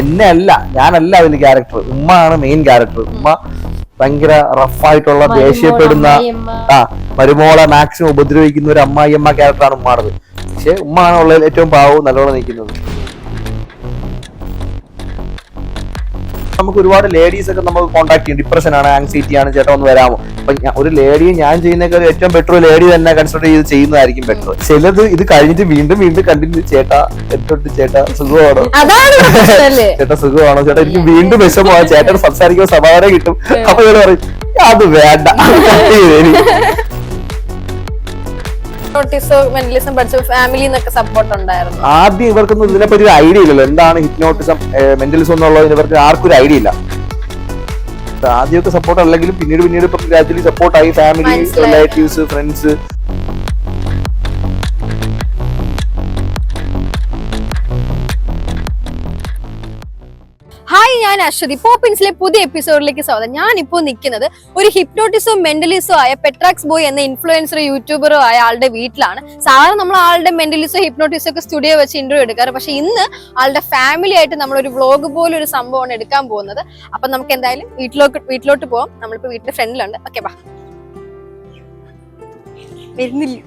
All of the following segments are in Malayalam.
എന്നെ അല്ല ഞാനല്ല അതിൽ ക്യാരക്ടർ ഉമ്മ ആണ് മെയിൻ ക്യാരക്ടർ ഉമ്മ ഭയങ്കര റഫായിട്ടുള്ള ദേഷ്യപ്പെടുന്ന ആ മരുമോളെ മാക്സിമം ഉപദ്രവിക്കുന്ന ഒരു അമ്മായിയമ്മ ക്യാരക്ടറാണ് ഉമ്മാണത്. പക്ഷെ ഉമ്മ ആണ് ഉള്ളതിൽ ഏറ്റവും പാവവും നല്ലോണം നിൽക്കുന്നത്. നമുക്ക് ഒരുപാട് ലേഡീസ് ഒക്കെ നമുക്ക് കോൺടാക്ട് ചെയ്യും ഡിപ്രഷൻ ആണ് ആങ്സൈറ്റി ആണ് ചേട്ടാ ഒന്ന് വരാമോ? അപ്പൊ ഒരു ലേഡിയെ ഞാൻ ചെയ്യുന്നേക്കാൾ ഏറ്റവും ബെറ്റർ ലേഡി തന്നെ കൺസിഡർ ചെയ്ത് ചെയ്യുന്നതായിരിക്കും ബെറ്റർ ചിലത് ഇത് കഴിഞ്ഞിട്ട് വീണ്ടും വീണ്ടും കണ്ടിന്യൂ ചേട്ടാ എട്ടൊട്ട് ചേട്ടാ? സുഖമാണോ? ചേട്ടാ സുഖമാണോ? ചേട്ടാ എനിക്ക് വീണ്ടും വിഷമമാണ്. ചേട്ടൻ സംസാരിക്കുമ്പോൾ സമാധാനം കിട്ടും. അപ്പൊ ഞാൻ പറയും അത് വേണ്ട. മെന്റലിസം പഠിച്ച ഫാമിലി എന്നൊക്കെ സപ്പോർട്ട് ഉണ്ടായിരുന്നു. ആദ്യം ഇവർക്കൊന്നും ഇതിനെപ്പറ്റി ഒരു ഐഡിയ ഇല്ലല്ലോ. എന്താണ് ഹിപ്നോട്ടിസം മെന്റലിസം എന്നുള്ളത് ഇവർക്ക് ആർക്കും ഒരു ഐഡിയ ഇല്ല. ആദ്യമൊക്കെ സപ്പോർട്ട് അല്ലെങ്കിലും പിന്നീട് പിന്നീട് ഇപ്പൊ ഗ്രാജുവലി സപ്പോർട്ടായി ഫാമിലി റിലേറ്റീവ്സ് ഫ്രണ്ട്സ് ഞാൻ അശ്വതി. പോപ്പിൻസിലെ പുതിയ എപ്പിസോഡിലേക്ക് സ്വാഗതം. ഞാൻ ഇപ്പോൾ നിൽക്കുന്നത് ഒരു ഹിപ്നോട്ടിസോ മെന്റലിസോ ആയ പെട്രാക്സ് ബോയ് എന്ന ഇൻഫ്ലുവൻസറോ യൂട്യൂബറോ ആയ ആളുടെ വീട്ടിലാണ്. സാധാരണ നമ്മൾ ആളുടെ മെന്റലിസോ ഹിപ്നോട്ടിസോ ഒക്കെ സ്റ്റുഡിയോ വെച്ച് ഇന്റർവ്യൂ എടുക്കാറ്. പക്ഷെ ഇന്ന് ആളുടെ ഫാമിലി ആയിട്ട് നമ്മൾ ഒരു വ്ലോഗ് പോലെ ഒരു സംഭവമാണ് എടുക്കാൻ പോകുന്നത്. അപ്പൊ നമുക്ക് എന്തായാലും വീട്ടിലോട്ട് വീട്ടിലോട്ട് പോവാം. നമ്മളിപ്പോ വീട്ടിന്റെ ഫ്രണ്ടിലുണ്ട് ഓക്കെ വാ. വരുന്നില്ല.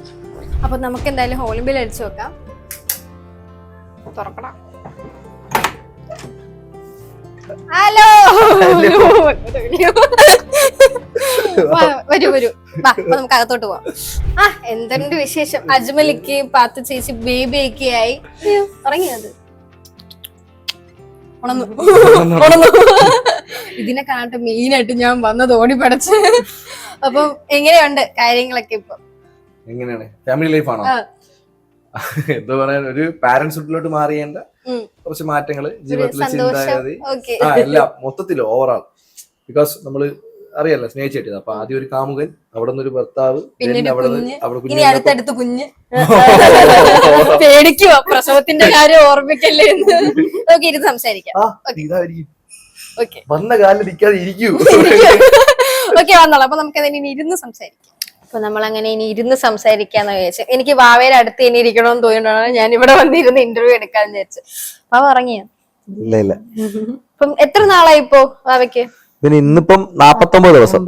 അപ്പൊ നമുക്ക് എന്തായാലും ഹോളിംബിൽ അടിച്ചു നോക്കാം തുറക്കണം. ഹലോ. വരൂ വരൂ. വാ അപ്പൊ നമുക്ക് അകത്തോട്ട് പോവാം. ആ എന്തുണ്ട് വിശേഷം? അജ്മലിക്ക് പാത്തു ചേച്ചി ബേബി ഒക്കെ ആയി ഉറങ്ങിയത് ഉണന്നു ഉണന്നു ഇതിനെ കാണട്ടെ മെയിൻ ആയിട്ട് ഞാൻ വന്നത് ഓടി പടച്ച്. അപ്പം എങ്ങനെയുണ്ട് കാര്യങ്ങളൊക്കെ ഇപ്പൊ? എങ്ങനെയാണ്? ഫാമിലി ലൈഫ് ആണോ. എന്താ പറയാ ഒരു പാരന്റ്സ് വീട്ടിലോട്ട് മാറിയേണ്ട. കുറച്ച് മാറ്റങ്ങൾ ജീവിതത്തിൽ ജീവിതത്തിലെ ചിന്താഗതി. ആ എല്ലാം മൊത്തത്തിൽ ഓവറാൾ ബിക്കോസ് നമ്മൾ അറിയാലോ സ്നേഹിച്ചിട്ട്. അപ്പൊ ആദ്യം ഒരു കാമുകൻ അവിടെ നിന്ന് ഒരു ഭർത്താവ് അവിടെ. അവിടെ കുഞ്ഞ് അടുത്തടുത്ത് കുഞ്ഞ്. പേടിക്കുവാ. പ്രസവത്തിന്റെ കാര്യം ഓർമ്മിക്കല്ലേ സംസാരിക്കാം. വന്ന കാലിൽ നിൽക്കാതെ ഇരിക്കൂ. ഓക്കെ വന്നോളാം. അപ്പൊ നമുക്ക് അതിന് ഇരുന്ന് സംസാരിക്കാം. അപ്പൊ നമ്മൾ അങ്ങനെ ഇനി ഇരുന്ന് സംസാരിക്കാന്ന് വിചാരിച്ചു. എനിക്ക് വാവേരെ അടുത്ത് ഇനി ഇരിക്കണമെന്ന് തോന്നിയിട്ടാണ് ഞാൻ ഇവിടെ വന്നിരുന്ന് ഇന്റർവ്യൂ എടുക്കാന്ന് വിചാരിച്ചു. വാവ ഇറങ്ങിയ ഇല്ല ഇല്ല. അപ്പം എത്ര നാളായി ഇപ്പോ വാവയ്ക്ക്? ഇന്നിപ്പം നാപ്പത്തൊമ്പത് ദിവസം.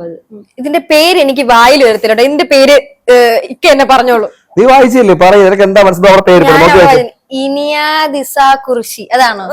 ഇതിന്റെ പേര് എനിക്ക് വായിൽ വരത്തില്ലോ കേട്ടോ ഇതിന്റെ പേര് ഇക്ക എന്നെ പറഞ്ഞോളൂ. നീ വായിച്ചില്ലേ? പറയൂ നിനക്ക് എന്താ മനസ്സിലാവും പേര് ഇനിയാദിസ കുറിശി അതാണോ?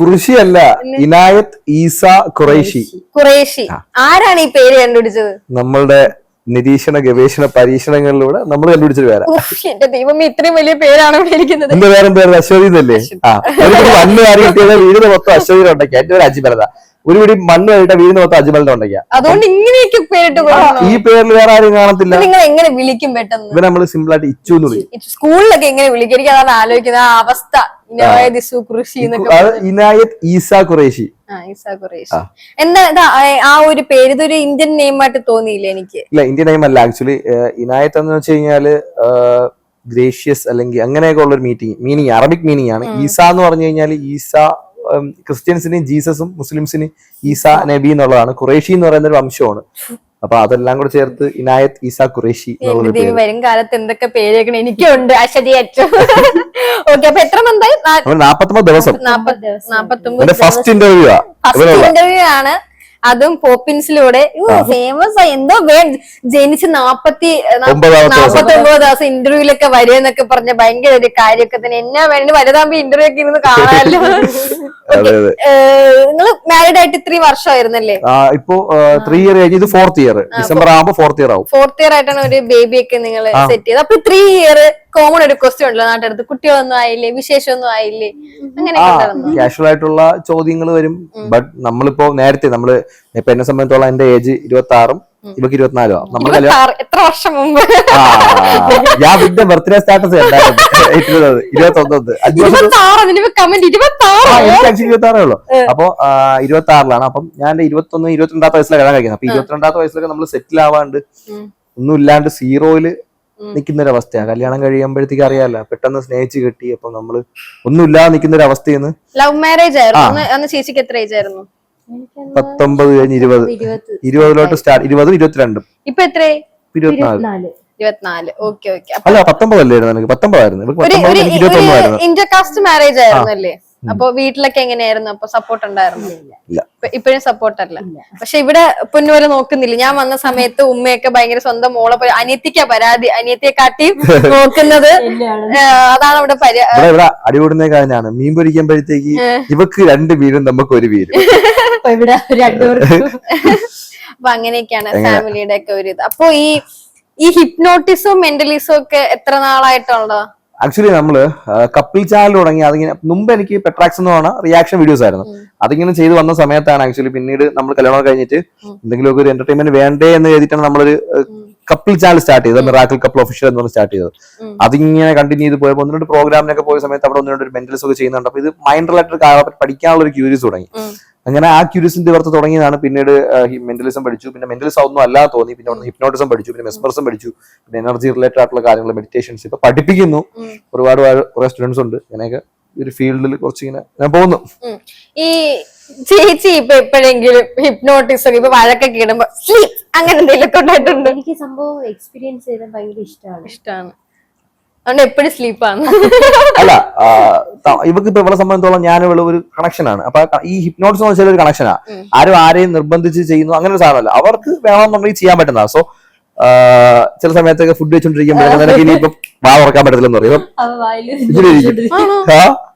കുറിശി അല്ല ഇനായത്ത് ഈസ ഖുറൈഷി കുറേശി ആരാണ് ഈ പേര് കണ്ടുപിടിച്ചത്? നമ്മളുടെ നിരീക്ഷണ ഗവേഷണ പരീക്ഷണങ്ങളിലൂടെ നമ്മൾ കണ്ടുപിടിച്ചൊരു പേരാ. എന്റെ ദൈവമേ ഇത്രയും വലിയ പേരാണ് ഇരിക്കുന്നത് എന്റെ പേരും പേര് അശ്വതി എന്നല്ലേ? ആ ഒരു കാര്യം കാരി കിട്ടിയത് വീടിന് മൊത്തം അശ്വതി ഉണ്ടാക്കിയ എന്റെ പേര് അജിമലത. ഒരു പിടി മണ്ണ് കഴിട്ട വീടിന് മൊത്തം അജ്മലിന്റെ ഉണ്ടാക്കിയ അതുകൊണ്ട് ഇങ്ങനെയൊക്കെ പേരിട്ട് ഈ പേരിൽ വേറെ ആരും കാണത്തില്ല. നിങ്ങൾ എങ്ങനെ വിളിക്കും പെട്ടെന്ന്? ഇവരെ നമ്മൾ സിമ്പിൾ ആയിട്ട് ഇച്ചു എന്ന് വിളിക്കും. സ്കൂളിലൊക്കെ എങ്ങനെ വിളിക്കും? എനിക്ക് അതാണ് ആലോചിക്കുന്നത്. ആ അവസ്ഥ. ഈസ ഖുറൈഷി. ഖുറേഷി. എന്താ ആ- ഒരു പേര് ഇതൊരു ഇന്ത്യൻ നെയിം ആയിട്ട് തോന്നിയില്ല എനിക്ക്? ഇല്ല ഇന്ത്യൻ നെയിം അല്ല ആക്ച്വലി ഇനായത്ത് എന്ന് വെച്ച് കഴിഞ്ഞാൽ ഗ്രേഷ്യസ് അല്ലെങ്കിൽ അങ്ങനെയൊക്കെ ഉള്ള ഒരു മീറ്റിംഗ് മീനിങ് അറബിക് മീനിങ് ആണ്. ഈസ എന്ന് പറഞ്ഞു കഴിഞ്ഞാൽ ഈസ ക്രിസ്ത്യൻസിന് ജീസസും മുസ്ലിംസിന് ഈസ നബി എന്നുള്ളതാണ്. ഖുറേഷി എന്ന് പറയുന്ന ഒരു വംശമാണ്. അപ്പൊ അതെല്ലാം കൂടെ ചേർത്ത് ഇനായത് ഈസ ഖുറേഷി വരും കാലത്ത് എന്തൊക്കെ പേരേക്കണം എനിക്കുണ്ട്. ഓക്കെ അപ്പൊ എത്ര മന്തായി നാപ്പത്തൊമ്പത് ദിവസം. നാപ്പത്തൊമ്പത് ഫസ്റ്റ് ഇന്റർവ്യൂ ആണ്. അതും പോപ്പിൻസിലൂടെ. ഫേമസ് ആയി എന്തോ വേ ജനിച്ച് നാപ്പത്തി നാപ്പത്തി ഒമ്പത് ദിവസം. ഇന്റർവ്യൂലൊക്കെ വരുമെന്നൊക്കെ പറഞ്ഞ ഭയങ്കര ഒരു കാര്യമൊക്കെ തന്നെ. എന്നാ വേണ്ടി വലുതാകുമ്പോ ഇന്റർവ്യൂ ഒക്കെ ഇരുന്ന് കാണാമല്ലോ നിങ്ങൾ മാരീഡ് ആയിട്ട് ഇത്രയും വർഷമായിരുന്നല്ലേ? ഇപ്പോ ത്രീ ഇയർ കഴിഞ്ഞ് ഇത് ഫോർത്ത് ഇയർ ഡിസംബർ ആകുമ്പോ ഫോർത്ത് ഇയർ ആവും. ഫോർത്ത് ഇയർ ആയിട്ടാണ് ഒരു ബേബിയൊക്കെ നിങ്ങൾ സെറ്റ് ചെയ്തത്. അപ്പൊ ത്രീ ഇയർ കോമൺ ഒരു ക്വസ്റ്റ്യൻ ഉണ്ടല്ലോ നാട്ടടുത്ത് കുട്ടികളൊന്നും ആയില്ലേ വിശേഷമൊന്നും ആയില്ലേ? അങ്ങനെ കാഷ്വൽ ആയിട്ടുള്ള ചോദ്യങ്ങൾ വരും. ബട്ട് നമ്മളിപ്പോ നേരത്തെ നമ്മൾ ഇപ്പൊ എന്നെ സംബന്ധിച്ചോളം എന്റെ ഏജ് ഇരുപത്തി ആറും ഇവക്ക് ഇരുപത്തിനാലോ എത്ര വർഷം മുമ്പ്? ഞാൻ പിന്നെ ബർത്ത്ഡേ സ്റ്റാറ്റസ് ഇരുപത് ഇരുപത്തി ഒന്നത് ഇരുപത്തി ആറ് ഉള്ളൂ. അപ്പൊ ഇരുപത്തി ആറിലാണ് അപ്പം ഞാൻ ഇരുപത്തി ഇരുപത്തൊന്ന് ഇരുപത്തിരണ്ടാമത്തെ വയസ്സിലാണ് കല്യാണം കഴിക്കുന്നത്. അപ്പൊ ഇരുപത്തിരണ്ടാമത്തെ വയസ്സിലൊക്കെ നമ്മൾ സെറ്റിൽ ആവാണ്ട്. ഒന്നും ഇല്ലാണ്ട് സീറോയിൽ നിൽക്കുന്ന ഒരു അവസ്ഥയാണ് കല്യാണം കഴിയുമ്പോഴത്തേക്ക് അറിയാലോ പെട്ടെന്ന് സ്നേഹിച്ച് കിട്ടി അപ്പൊ നമ്മൾ ഒന്നും ഇല്ലാതെ നിൽക്കുന്ന ഒരു അവസ്ഥയെന്ന് ലവ് മാരേജ് ആയിരുന്നു ചേച്ചിക്ക് എത്ര ഏജ് ആയിരുന്നു? പത്തൊമ്പത് കഴിഞ്ഞ് ഇരുപത്. ഇരുപതിലോട്ട് സ്റ്റാർട്ട് ഇരുപതും ഇരുപത്തിരണ്ടും. ഇപ്പൊ എത്ര ഇരുപത്തിനാല്. ഇരുപത്തിനാല്. ഓക്കെ ഓക്കെ അല്ല പത്തൊമ്പതല്ലായിരുന്നു എനിക്ക് പത്തൊമ്പതായിരുന്നു. ഇന്റർകാസ്റ്റ് മാരേജ് ആയിരുന്നു അല്ലേ? അപ്പൊ വീട്ടിലൊക്കെ എങ്ങനെയായിരുന്നു? അപ്പൊ സപ്പോർട്ട് ഉണ്ടായിരുന്നു? ഇപ്പഴും സപ്പോർട്ട് അല്ല. പക്ഷെ ഇവിടെ പൊന്നുവരെ നോക്കുന്നില്ല. ഞാൻ വന്ന സമയത്ത് ഉമ്മയൊക്കെ ഭയങ്കര സ്വന്തം മോളെ പോലെ അനിയത്തിക്കാ പരാതി. അനിയത്തിയെ കാട്ടിയും നോക്കുന്നത് അതാണ് അവിടെ അടികൂടുന്ന കാര്യമാണ് മീൻ പൊരിക്കുമ്പോഴത്തേക്ക് ഇവക്ക് രണ്ട് വീടും നമുക്ക് ഒരു വീട്. അപ്പൊ ഇവിടെ രണ്ടുപേർക്കും. അപ്പൊ അങ്ങനെയൊക്കെയാണ് ഫാമിലിയുടെ ഒക്കെ ഒരു ഇത്. അപ്പൊ ഈ ഈ ഹിപ്നോട്ടിസും മെന്റലിസും ഒക്കെ എത്ര നാളായിട്ടുള്ളതാ? ആക്ച്വലി നമ്മൾ കപ്പിൾ ചാനൽ തുടങ്ങി അതിങ്ങനെ മുമ്പ് എനിക്ക് പെട്രാക്സ് എന്ന് പറഞ്ഞ റിയാക്ഷൻ വീഡിയോസ് ആയിരുന്നു. അതിങ്ങനെ ചെയ്തു വന്ന സമയത്താണ് ആക്ച്വലി പിന്നീട് നമ്മൾ കല്യാണം കഴിഞ്ഞിട്ട് എന്തെങ്കിലുമൊക്കെ ഒരു എന്റർടൈൻമെന്റ് വേണ്ടേ എന്ന് കരുതിയിട്ടാണ് നമ്മളൊരു കപ്പിൾ ചാനൽ സ്റ്റാർട്ട് ചെയ്തത്. മിറാക്കിൾ കപ്പിൾ ഒഫീഷ്യൽ എന്ന് പറഞ്ഞ് സ്റ്റാർട്ട് ചെയ്തത്. അതിങ്ങനെ കണ്ടിന്യൂ ചെയ്ത് പോയപ്പോൾ ഒന്ന് രണ്ട് പ്രോഗ്രാമിനൊക്കെ പോയ സമയത്ത് അവിടെ ഒന്ന് രണ്ട് മെന്റൽസ് ഒക്കെ ചെയ്യുന്നുണ്ട്. അപ്പൊ ഇത് മൈൻഡ് റിലേറ്റഡ് പഠിക്കാനുള്ള ഒരു ക്യൂരിയസ് തുടങ്ങി. അങ്ങനെ ആ ക്യൂരിയസിന്റെ പുറത്ത് തുടങ്ങിയതാണ്. പിന്നീട് മെന്റലിസം പഠിച്ചു. പിന്നെ മെന്റലിസം ഒന്നും അല്ലാതെ തോന്നി. പിന്നെ ഹിപ്നോട്ടിസം പഠിച്ചു. പിന്നെ മെസ്മറിസം പഠിച്ചു. പിന്നെ എനർജി റിലേറ്റഡ് ആയിട്ടുള്ള കാര്യങ്ങൾ മെഡിറ്റേഷൻസ് ഇപ്പൊ പഠിപ്പിക്കുന്നു. ഒരുപാട് കുറെ സ്റ്റുഡൻസ് ഉണ്ട്. ഇങ്ങനെയൊക്കെ ഈ ഒരു ഫീൽഡിൽ കുറച്ച് ഇങ്ങനെ ഞാൻ പോകുന്നു. ഈ ചേച്ചി ഇപ്പൊ എപ്പോഴെങ്കിലും ഹിപ്നോട്ടിസം ഇപ്പൊ വഴക്കൊക്കെ ഇടുമ്പോ "Sleep" അങ്ങനെ എന്തെങ്കിലും ഉണ്ടായിട്ടുണ്ട്? എനിക്ക് സംഭവം എക്സ്പീരിയൻസ് ചെയ്താൽ ഭയങ്കര ഇഷ്ടമാണ്. ഇഷ്ടമാണ് അതുകൊണ്ട് എപ്പോഴും സ്ലീപ്പാണ് അല്ല ഇവക്ക് ഇപ്പൊ ഇവളെ സംബന്ധിച്ചോളം ഇവൾ ഒരു കണക്ഷനാണ് അപ്പൊ ഈ ഹിപ്നോട്ടിസം എന്ന് വെച്ചാൽ ഒരു കണക്ഷനാ ആരും ആരെയും നിർബന്ധിച്ച് ചെയ്യുന്നു അങ്ങനെ ഒരു സാധനമല്ല. അവർക്ക് വേണമെന്നുണ്ടെങ്കിൽ ചെയ്യാൻ പറ്റുന്നതാണ് സോ ചില സമയത്തൊക്കെ ഫുഡ് വെച്ചോണ്ടിരിക്കുമ്പോഴേക്കും നിനക്ക് ഇനിയിപ്പം വാ തുറക്കാൻ പറ്റത്തില്ലെന്ന് പറയും.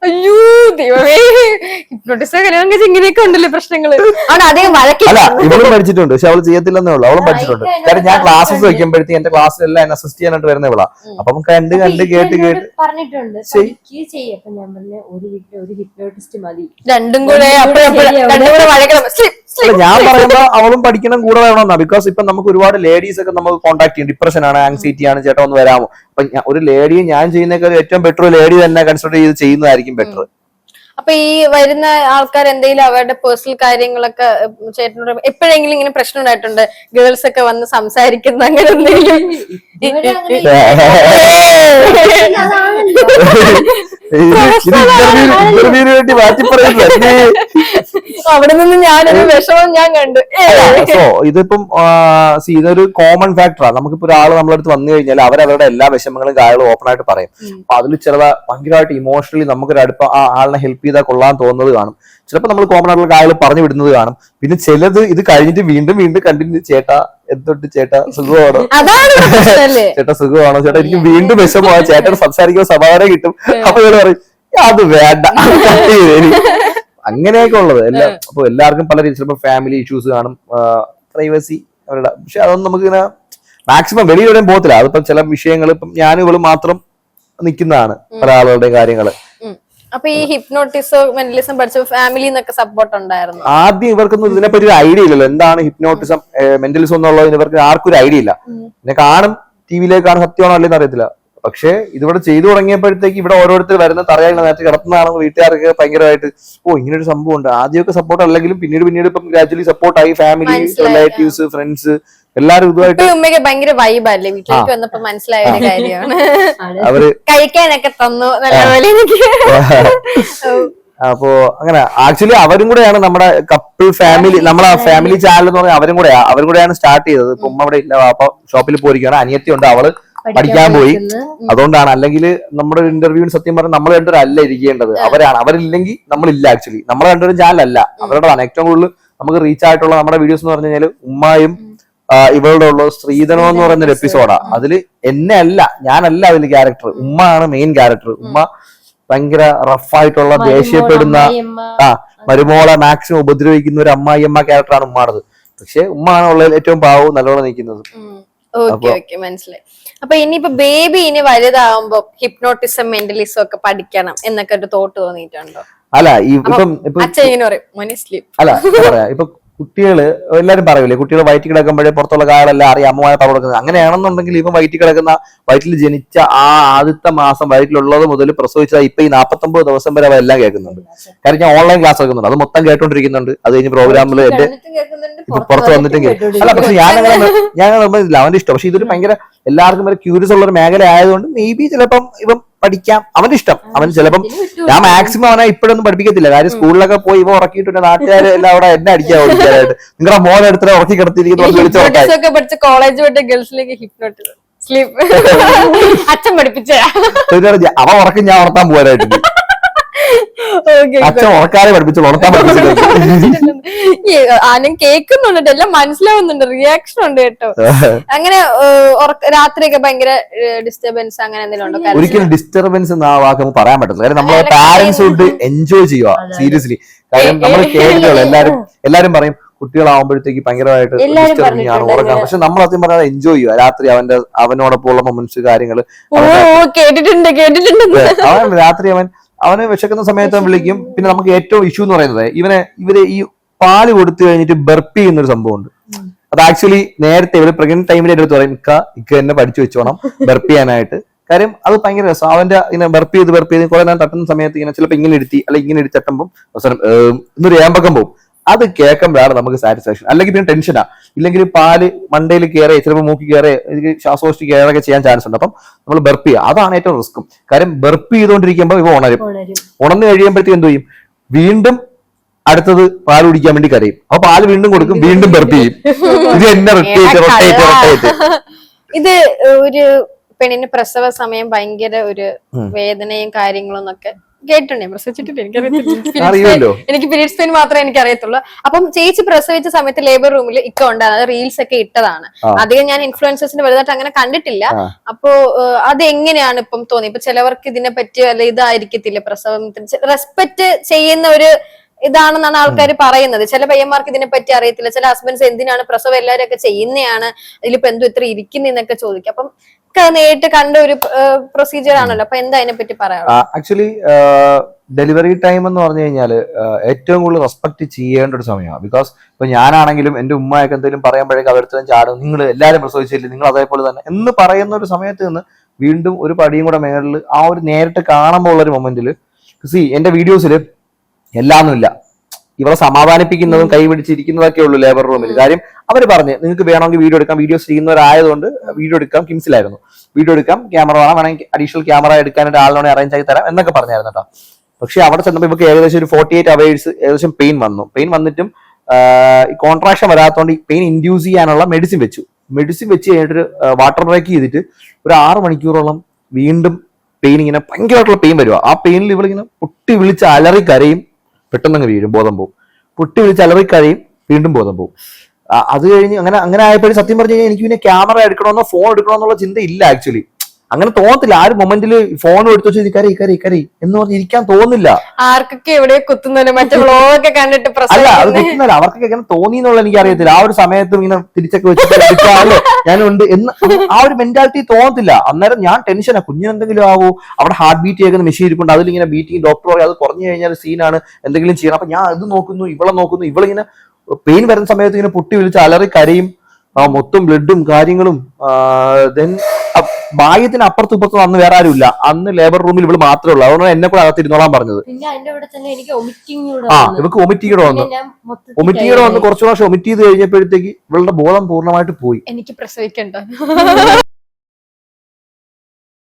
അയ്യോ ദൈവമേ. ഹിപ്നോട്ടിസം കല്യാണം കഴിച്ച് ഇങ്ങനെയൊക്കെ ഉണ്ടല്ലോ പ്രശ്നങ്ങൾ? അവിടെ അധികം അല്ല ഇവളും പഠിച്ചിട്ടുണ്ട്. പക്ഷെ അവൾ ചെയ്യത്തില്ലെന്നേ ഉള്ളൂ. അവളും പഠിച്ചിട്ടുണ്ട്. കാരണം ഞാൻ ക്ലാസ്സസ്. വെക്കുമ്പോഴത്തേക്ക് എന്റെ ക്ലാസ്സിലെല്ലാം എന്നെ അസിസ്റ്റ് ചെയ്യാനായിട്ട് വരുന്ന ഇവളാ. അപ്പൊ കണ്ട് കണ്ട് കേട്ട് കേട്ട് പറഞ്ഞിട്ടുണ്ട്. ഒരു വീട്ടിൽ ഒരു ഹിപ്നോട്ടിസ്റ്റ് മതി. രണ്ടും കൂടെ അപ്പോഴപ്പോഴും. രണ്ടും വഴക്കണം. ഞാൻ പറയുമ്പോ അവളും പഠിക്കണം കൂടെ വേണമെന്നാ ബിക്കോസ് ഇപ്പൊ നമുക്ക് ഒരുപാട് ലേഡീസ് ഒക്കെ നമുക്ക് കോൺടാക്ട് ചെയ്യും ഡിപ്രഷൻ ആണ് ആങ്സൈറ്റി ആണ് ചേട്ടാ ഒന്ന് വരാമോ അപ്പൊ ഒരു ലേഡിയെ ഞാൻ ചെയ്യുന്നേക്കാൾ ഏറ്റവും ബെറ്റർ ലേഡി തന്നെ കൺസിഡർ ചെയ്ത് ചെയ്യുന്നതായിരിക്കും ബെറ്റർ അപ്പൊ ഈ വരുന്ന ആൾക്കാർ എന്തെങ്കിലും അവരുടെ പേഴ്സണൽ കാര്യങ്ങളൊക്കെ ചേട്ടനോട് എപ്പോഴെങ്കിലും ഇങ്ങനെ പ്രശ്നം ഉണ്ടായിട്ടുണ്ട് ഗേൾസ് ഒക്കെ വന്ന് സംസാരിക്കുന്ന അങ്ങനെ എന്തെങ്കിലും ഇന്റർവ്യൂവിന് വേണ്ടി മാറ്റി അവിടെ നിന്ന് ഞാനൊരു വിഷമം ഞാൻ കണ്ടു. സോ ഇതിപ്പം സി ഇതൊരു കോമൺ ഫാക്ടറാണ് നമുക്കിപ്പോ ഒരാൾ നമ്മളെ അടുത്ത് വന്നു കഴിഞ്ഞാൽ അവരവരുടെ അവരുടെ എല്ലാ വിഷമങ്ങളും കാര്യങ്ങളും ഓപ്പൺ ആയിട്ട് പറയും. അപ്പൊ അതിൽ ചിലത് ഭയങ്കരമായിട്ട് ഇമോഷണലി നമുക്കൊരു അടുപ്പം ആ ആളിനെ ഹെൽപ്പ് ചെയ്താൽ കൊള്ളാൻ തോന്നുന്നത് കാണും. ചിലപ്പോൾ നമ്മൾ കോമൺ ആയിട്ടുള്ള കാര്യങ്ങൾ പറഞ്ഞു വിടുന്നത് കാണും. പിന്നെ ചിലത് ഇത് കഴിഞ്ഞിട്ട് വീണ്ടും വീണ്ടും കണ്ടിന്യൂ ചേട്ടാ എന്തൊട്ട് ചേട്ടാ? സുഖമാണോ? ചേട്ടാ സുഖമാണോ? ചേട്ടാ എനിക്ക് വീണ്ടും വിഷമമാണ്. ചേട്ടൻ സംസാരിക്കുമ്പോൾ സമാധാനം കിട്ടും. അപ്പൊ ഇവർ പറയും അത് വേണ്ട. cut ചെയ്ത് തരി." അങ്ങനെയൊക്കെ ഉള്ളത്. എല്ലാം അപ്പൊ എല്ലാവർക്കും പല രീതി ചിലപ്പോൾ ഫാമിലി ഇഷ്യൂസ് കാണും. പ്രൈവസി അവരുടെ പക്ഷെ അതൊന്നും നമുക്ക് ഇങ്ങനെ മാക്സിമം വെളിയിലെവിടെയും പോകത്തില്ല. അതിപ്പം ചില വിഷയങ്ങൾ ഇപ്പം ഞാനും ഇവളും മാത്രം നിൽക്കുന്നതാണ് പല ആളുകളുടെയും കാര്യങ്ങൾ. അപ്പൊ ഈ ഹിപ്നോട്ടിസം മെന്റലിസം പഠിച്ച ഫാമിലിന്നൊക്കെ സപ്പോർട്ട് ഉണ്ടായിരുന്നു. ആദ്യം ഇവർക്കൊന്നും ഇതിനെപ്പറ്റി ഒരു ഐഡിയ ഇല്ലല്ലോ. എന്താണ് ഹിപ്നോട്ടിസം മെന്റലിസം എന്നുള്ളത് ഇവർക്ക് ആർക്കും ഒരു ഐഡിയ ഇല്ല. പിന്നെ കാണും ടി വിയിലേക്ക് കാണും സത്യമാണോ അല്ലെന്ന് അറിയത്തില്ല. പക്ഷേ ഇതിവിടെ ചെയ്തു തുടങ്ങിയപ്പോഴത്തേക്ക് ഇവിടെ ഓരോരുത്തർ വരുന്ന തറയായിട്ട് നേരത്തെ കിടത്തുന്നതാണെന്ന് വീട്ടുകാർക്ക് ഭയങ്കരമായിട്ട് ഓ ഇങ്ങനെ ഒരു സംഭവം ഉണ്ട് ആദ്യമൊക്കെ സപ്പോർട്ട് അല്ലെങ്കിലും പിന്നീട് പിന്നീട് ഇപ്പം ഗ്രാജുവലി സപ്പോർട്ട് ആയി ഫാമിലി. റിലേറ്റീവ്സ് ഫ്രണ്ട്സ് എല്ലാരും ഇതുമായിട്ട് ഉമ്മയ്ക്ക് ഭയങ്കര വൈബല്ലേ വീട്ടിലേക്ക് വന്നപ്പോ മനസ്സിലായ ഒരു കാര്യമാണ്. അവർ കഴിക്കാനൊക്കെ തന്നു നല്ലപോലെ എനിക്ക് അപ്പോ അങ്ങനെ ആക്ച്വലി അവരും കൂടെയാണ് നമ്മുടെ കപ്പിൾ ഫാമിലി നമ്മളെ ഫാമിലി ചാനൽ എന്ന് പറഞ്ഞാൽ അവരും കൂടെയാണ് അവരും കൂടെയാണ് സ്റ്റാർട്ട് ചെയ്തത്. ഇപ്പൊ ഉമ്മ അവിടെ ഇല്ല അപ്പൊ ഷോപ്പിൽ പോയിരിക്കുകയാണ് അനിയത്തി ഉണ്ട് അവൾ. പഠിക്കാൻ പോയി. അതുകൊണ്ടാണ് അല്ലെങ്കിൽ നമ്മുടെ ഇന്റർവ്യൂവിന് സത്യം പറഞ്ഞാൽ നമ്മൾ രണ്ടുപേരും അല്ല ഇരിക്കേണ്ടത്. അവരാണ്. അവരില്ലെങ്കിൽ നമ്മളില്ല ആക്ച്വലി നമ്മൾ രണ്ടുപേരും ചാനലല്ല. അവരുടെതാണ് ഏറ്റവും കൂടുതൽ നമുക്ക് റീച്ച് ആയിട്ടുള്ള നമ്മുടെ വീഡിയോസ് എന്ന് പറഞ്ഞു കഴിഞ്ഞാൽ ഉമ്മായും ഇവളുടെ ഉള്ള സ്ത്രീധനം എന്ന് പറയുന്ന ഒരു എപ്പിസോഡാ അതിൽ എന്നെ അല്ല ഞാനല്ല അതിൽ ക്യാരക്ടർ ഉമ്മ ആണ് മെയിൻ ക്യാരക്ടർ ഉമ്മ ഭയങ്കര റഫായിട്ടുള്ള ദേഷ്യപ്പെടുന്ന ആ മരുമോളെ മാക്സിമം ഉപദ്രവിക്കുന്ന ഒരു അമ്മായി അമ്മ ക്യാരക്ടറാണ് ഉമ്മാണത്. പക്ഷെ ഉമ്മ ആണ് ഉള്ളതിൽ ഏറ്റവും പാവവും നല്ലോണം നിൽക്കുന്നത്. മനസ്സിലായി. അപ്പൊ ഇനിയിപ്പോ ബേബി ഇനി വലുതാവുമ്പോ ഹിപ്നോട്ടിസം മെന്റലിസം ഒക്കെ പഠിക്കണം എന്നൊക്കെ ഒരു തോട്ട് തോന്നിയിട്ടുണ്ടോ? അല്ല ഇപ്പം ഇപ്പൊ അച്ഛൻ ഇങ്ങനെ പറയും മോനെ സ്ലീപ്പ് അല്ല പറയാ. ഇപ്പൊ കുട്ടികൾ എല്ലാരും പറയൂലേ കുട്ടികൾ വയറ്റിൽ കിടക്കുമ്പോഴേ പുറത്തുള്ള കാര്യങ്ങളെല്ലാം അറിയാം അമ്മമാരെ പറഞ്ഞു കൊടുക്കുന്നത് അങ്ങനെയാണെന്നുണ്ടെങ്കിൽ ഇപ്പം വയറ്റിൽ കിടക്കുന്ന വയറ്റിൽ ജനിച്ച ആ ആദ്യത്തെ മാസം വയറ്റിലുള്ളത് മുതൽ പ്രസവിച്ച ഇപ്പൊ ഈ നാപ്പത്തൊമ്പത് ദിവസം വരെ അവരെല്ലാം കേൾക്കുന്നുണ്ട്. കാരണം ഞാൻ ഓൺലൈൻ ക്ലാസ് എടുക്കുന്നുണ്ട്. അത് മൊത്തം കേട്ടോണ്ടിരിക്കുന്നുണ്ട്. അത് കഴിഞ്ഞ് പ്രോഗ്രാമിൽ എന്റെ പുറത്ത് വന്നിട്ടും അല്ല പക്ഷെ ഞാൻ ഞാൻ അവന്റെ ഇഷ്ടം. പക്ഷെ ഇതൊരു ഭയങ്കര എല്ലാവർക്കും ഒരു ക്യൂരിയസ് ഉള്ള ഒരു മേഖല ആയതുകൊണ്ട് മേ ബി ചിലപ്പം ഇവൻ പഠിക്കാം. അവന്റെ ഇഷ്ടം. അവൻ ചിലപ്പം ഞാൻ മാക്സിമം അവനെ ഇപ്പോഴൊന്നും പഠിപ്പിക്കത്തില്ല. കാര്യം സ്കൂളിലൊക്കെ പോയി ഇവ ഉറക്കിയിട്ട് നാട്ടുകാർ എല്ലാം അവിടെ എന്നെ അടിക്കാൻ ഓടിക്കാനായിട്ട് നിങ്ങളുടെ മോനെ എടുത്തിട്ട് ഉറക്കി കിടത്തിയിരിക്കുന്നു കോളേജ് വിട്ട് ഗേൾസിലേക്ക് ഹിപ്നോട്ടിസം സ്ലീപ്പ് അച്ഛൻ പഠിപ്പിച്ച അവ ഉറക്കം ഞാൻ ഉറത്താൻ പോകാനായിട്ട് അച്ഛൻ ഉറക്കാരെ പഠിപ്പിച്ചു ആനും കേൾക്കുന്നുണ്ട് എല്ലാം മനസ്സിലാവുന്നുണ്ട് റിയാക്ഷൻ ഉണ്ട് കേട്ടോ. അങ്ങനെ രാത്രിയൊക്കെ ഭയങ്കര ഡിസ്റ്റർബൻസ് അങ്ങനെ എന്തെങ്കിലും ഉണ്ടോ? ഒരിക്കലും ഡിസ്റ്റർബൻസ് എന്ന ആ വാക്ക് പറയാൻ പറ്റില്ല കാര്യം നമ്മളെ പാരന്റ്സ് കൊണ്ട് എൻജോയ് ചെയ്യുക സീരിയസ്ലി കാര്യം നമ്മൾ കേട്ടിട്ടുള്ള എല്ലാരും എല്ലാരും പറയും കുട്ടികളാവുമ്പോഴത്തേക്ക് ഭയങ്കരമായിട്ട് ഡിസ്റ്റർബിങ്ങാണ് ഉറങ്ങാൻ. പക്ഷെ നമ്മൾ സത്യം പറഞ്ഞാൽ എൻജോയ് ചെയ്യുക. രാത്രി അവന്റെ അവനോടൊപ്പം ഉള്ള മൊമെന്റ്സ് കാര്യങ്ങൾ കേട്ടിട്ടുണ്ട് കേട്ടിട്ടുണ്ട്. അവൻ രാത്രി അവൻ അവന് വിശക്കുന്ന സമയത്ത് വിളിക്കും. പിന്നെ നമുക്ക് ഏറ്റവും ഇഷ്യൂ എന്ന് പറയുന്നത് ഇവനെ ഇവർ ഈ പാൽ കൊടുത്തു കഴിഞ്ഞിട്ട് ബെർപ്പ് ചെയ്യുന്ന ഒരു സംഭവമുണ്ട് അത് ആക്ച്വലി നേരത്തെ ഇവർ പ്രഗ്നന്റ് ടൈമിൽ എടുത്ത് പറയും ഇക്ക ഇക്ക എന്നെ പഠിച്ചു വെച്ചോണം ബെർപ്പ് ചെയ്യാനായിട്ട്. കാര്യം അത് ഭയങ്കര രസം. അവന്റെ ഇങ്ങനെ ബെർപ്പ് ചെയ്ത് ബെർപ്പ് ചെയ്ത് കുറെ നേരം തട്ടുന്ന സമയത്ത് ഇങ്ങനെ ചിലപ്പോൾ ഇങ്ങനെ എടുത്തി അല്ലെങ്കിൽ ഇങ്ങനെ എടുത്തട്ടുമ്പോൾ അവസരം എന്നൊരു ഏമ്പക്കം പോകും അത് കേൾക്കുമ്പോഴാണ് നമുക്ക് സാറ്റിസ്ഫാക്ഷൻ അല്ലെങ്കിൽ പിന്നെ ടെൻഷനാ ഇല്ലെങ്കിൽ പാൽ മണ്ടയിൽ കയറി ചിലപ്പോൾ മൂക്കി കയറി എനിക്ക് ശ്വാസകോഷ്ടി കയറൊക്കെ ചെയ്യാൻ ചാൻസ് ഉണ്ട്. അപ്പം നമ്മൾ ബെർപ്പ് ചെയ്യുക. അതാണ് ഏറ്റവും റിസ്ക്കും കാര്യം ബെർപ്പ് ചെയ്തുകൊണ്ടിരിക്കുമ്പോൾ ഇവ ഉണരും. ഉണരും. ഉണർന്നു കഴിയുമ്പോഴത്തേക്ക് എന്ത് ചെയ്യും? വീണ്ടും അടുത്തത് പാൽ കുടിക്കാൻ വേണ്ടി കരയും. അപ്പൊ പാൽ വീണ്ടും കൊടുക്കും വീണ്ടും ബെർപ്പ് ചെയ്യും. ഇത് എന്നെ റൊട്ടേറ്റ് റൊട്ടേറ്റ് റൊട്ടേറ്റ് ഇത് ഒരു പെണ്ണിന് പ്രസവ സമയം ഭയങ്കര ഒരു വേദനയും കാര്യങ്ങളും ഒക്കെ കേട്ടിട്ടുണ്ട്? ഞാൻ പ്രസവിച്ചിട്ടില്ല എനിക്കറിയത്തില്ല എനിക്ക് പീരീഡ്സ് പെയിൻ മാത്രമേ എനിക്ക് അറിയത്തുള്ളൂ അപ്പം ചേച്ചി പ്രസവിച്ച സമയത്ത് ലേബർ റൂമിൽ ഇക്ക ഉണ്ടായിരുന്നു റീൽസ് ഒക്കെ ഇട്ടതാണ്. അധികം ഞാൻ ഇൻഫ്ലുവൻസേഴ്സിന് വലുതായിട്ട് അങ്ങനെ കണ്ടിട്ടില്ല. അപ്പോ ഏഹ്, അത് എങ്ങനെയാണ് ഇപ്പം തോന്നി ഇപ്പൊ ചിലവർക്ക് ഇതിനെ പറ്റി അല്ല ഇതായിരിക്കത്തില്ല പ്രസവത്തിന് റെസ്പെക്ട് ചെയ്യുന്ന ഒരു ഇതാണെന്നാണ് ആൾക്കാർ പറയുന്നത്. ചില പയ്യന്മാർക്ക് ഇതിനെ പറ്റി അറിയത്തില്ല. ചില ഹസ്ബൻഡ്സ് എന്തിനാണ് പ്രസവം? എല്ലാവരും ഒക്കെ ചെയ്യുന്നതാണ് ഇതിലിപ്പോ എന്തോ ഇത്ര ഇരിക്കുന്നതെന്നൊക്കെ ചോദിക്കും. അപ്പം നേരിട്ട് കണ്ട ഒരു പ്രൊസീജിയർ ആണല്ലോ. അപ്പൊ എന്താ അതിനെ പറ്റി പറയാം ആക്ച്വലി ഡെലിവറി ടൈം എന്ന് പറഞ്ഞു കഴിഞ്ഞാൽ ഏറ്റവും കൂടുതൽ റെസ്പെക്ട് ചെയ്യേണ്ട ഒരു സമയമാണ്. ബിക്കോസ് ഇപ്പൊ ഞാനാണെങ്കിലും എന്റെ ഉമ്മയൊക്കെ എന്തെങ്കിലും പറയുമ്പോഴേക്കും അവരുടെ ചാടും നിങ്ങൾ എല്ലാവരും പ്രസവിച്ചില്ലേ? നിങ്ങൾ അതേപോലെ തന്നെ. എന്ന് പറയുന്ന ഒരു സമയത്ത് നിന്ന് വീണ്ടും ഒരു പടിയും കൂടെ മേളിൽ ആ ഒരു നേരിട്ട് കാണുമ്പോൾ ഉള്ള ഒരു മൊമെന്റിൽ സി എന്റെ വീഡിയോസിൽ എല്ലാമൊന്നും ഇവളെ സമാധാനിപ്പിക്കുന്നതും കൈ പിടിച്ചിരിക്കുന്നതൊക്കെ ഉള്ളൂ ലേബർ റൂമിൽ കാര്യം അവർ പറഞ്ഞു നിങ്ങൾക്ക് വേണമെങ്കിൽ വീഡിയോ എടുക്കാം. വീഡിയോസ് ചെയ്യുന്നവരായതുകൊണ്ട് വീഡിയോ എടുക്കാം. കിംസിലായിരുന്നു. വീഡിയോ എടുക്കാം. ക്യാമറ വേണം. വേണമെങ്കിൽ അഡീഷണൽ ക്യാമറ എടുക്കാനായിട്ട് ആളിനോട് അറേഞ്ച് ആക്കി തരാം. എന്നൊക്കെ പറഞ്ഞായിരുന്നു കേട്ടോ. പക്ഷെ അവിടെ ചെന്നപ്പോൾ ഇവർക്ക് ഏകദേശം ഒരു ഫോർട്ടി എയ്റ്റ് അവേഴ്സ് ഏകദേശം പെയിൻ വന്നു. പെയിൻ വന്നിട്ടും ഈ കോൺട്രാക്ഷൻ വരാത്തതുകൊണ്ട് ഈ പെയിൻ ഇൻഡ്യൂസ് ചെയ്യാനുള്ള മെഡിസിൻ വെച്ചു. മെഡിസിൻ വെച്ച് കഴിഞ്ഞിട്ട് വാട്ടർ ബ്രേക്ക് ചെയ്തിട്ട് ഒരു ആറ് മണിക്കൂറോളം വീണ്ടും പെയിൻ ഇങ്ങനെ ഭയങ്കരമായിട്ടുള്ള പെയിൻ വരുവാ. ആ പെയിനിൽ ഇവളിങ്ങനെ പൊട്ടി വിളിച്ച് അലറി കരയും. പെട്ടെന്ന് അങ്ങ് വീഴും ബോധം പോകും പൊട്ടി വിളിച്ച് അലറി കഴിയും വീണ്ടും ബോധം പോകും അത് കഴിഞ്ഞ് അങ്ങനെ അങ്ങനെ ആയപ്പോഴും സത്യം പറഞ്ഞു കഴിഞ്ഞാൽ എനിക്ക് പിന്നെ ക്യാമറ എടുക്കണമെന്നോ ഫോൺ എടുക്കണമെന്നുള്ള ചിന്ത ഇല്ല ആക്ച്വലി അങ്ങനെ തോന്നത്തില്ല. ആ ഒരു മൊമെന്റിൽ ഫോൺ എടുത്തു വെച്ച് കറി കറി കറി എന്ന് പറഞ്ഞ് ഇരിക്കാൻ തോന്നില്ല. ആർക്കൊക്കെ എവിടെ മറ്റേ വ്ളോഗൊക്കെ കണ്ടിട്ട് അല്ല അത് കുത്തുന്നല്ല അവർക്കൊക്കെ എങ്ങനെ തോന്നി എന്നുള്ള എനിക്ക് അറിയത്തില്ല ആ ഒരു സമയത്തും ഇങ്ങനെ തിരിച്ചൊക്കെ വെച്ചിട്ട് ഞാനുണ്ട് എന്ന് ആ ഒരു മെന്റാലിറ്റി തോന്നത്തില്ല. അന്നേരം ഞാൻ ടെൻഷനാ കുഞ്ഞിനെന്തെങ്കിലും ആവോ അവിടെ ഹാർട്ട് ബീറ്റ് ചെയ്യുന്ന മെഷീൻ ഇരിപ്പുണ്ട്. അതിലിങ്ങനെ ബീറ്റിംഗ് ഡോക്ടർ പറയും അത് കുറഞ്ഞു കഴിഞ്ഞാൽ സീനാണ് എന്തെങ്കിലും ചെയ്യണം. അപ്പൊ ഞാൻ അത് നോക്കുന്നു ഇവളെ നോക്കുന്നു. ഇവളിങ്ങനെ പെയിൻ വരുന്ന സമയത്ത് ഇങ്ങനെ പൊട്ടി വിളിച്ച് അലറി കരയും. മൊത്തം ബ്ലഡും കാര്യങ്ങളും ദെൻ ഭാഗ്യത്തിന് അപ്പുറത്തും ഇപ്പുറത്തും അന്ന് വേറെ ആരുമില്ല. അന്ന് ലേബർ റൂമിൽ ഇവൾ മാത്രമേ ഉള്ളൂ. അതുകൊണ്ട് എന്നെ കൂടെ അകത്തിരുന്നോളാൻ പറഞ്ഞത്. പിന്നെ അതിന്റെ കൂടെ തന്നെ എനിക്ക് ഒമിറ്റിംഗ് ആ ഇവക്ക് വൊമിറ്റിയുടെ വന്നു. ഞാൻ മൊത്തത്തിൽ ഒമിറ്റിയുടെ വന്ന് കുറച്ചു പ്രാവശ്യം ഒമിറ്റ് ചെയ്ത് കഴിഞ്ഞപ്പോഴത്തേക്ക് ഇവളുടെ ബോധം പൂർണമായിട്ട് പോയി. എനിക്ക് പ്രസവിക്കണ്ട?